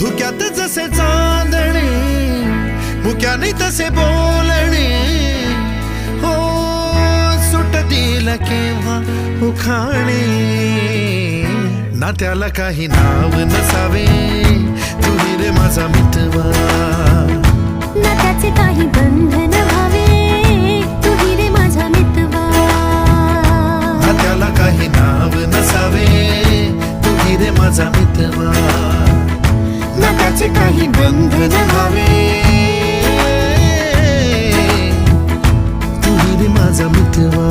तसे चांदणे मुक्याने तसे बोलणे. हो सुटतील केव्हा उखाणे. ना त्याला काही नाव नसावे तू रे माझा मितवा. काचे काही बंधन हवे तुम्ही माझा मित्र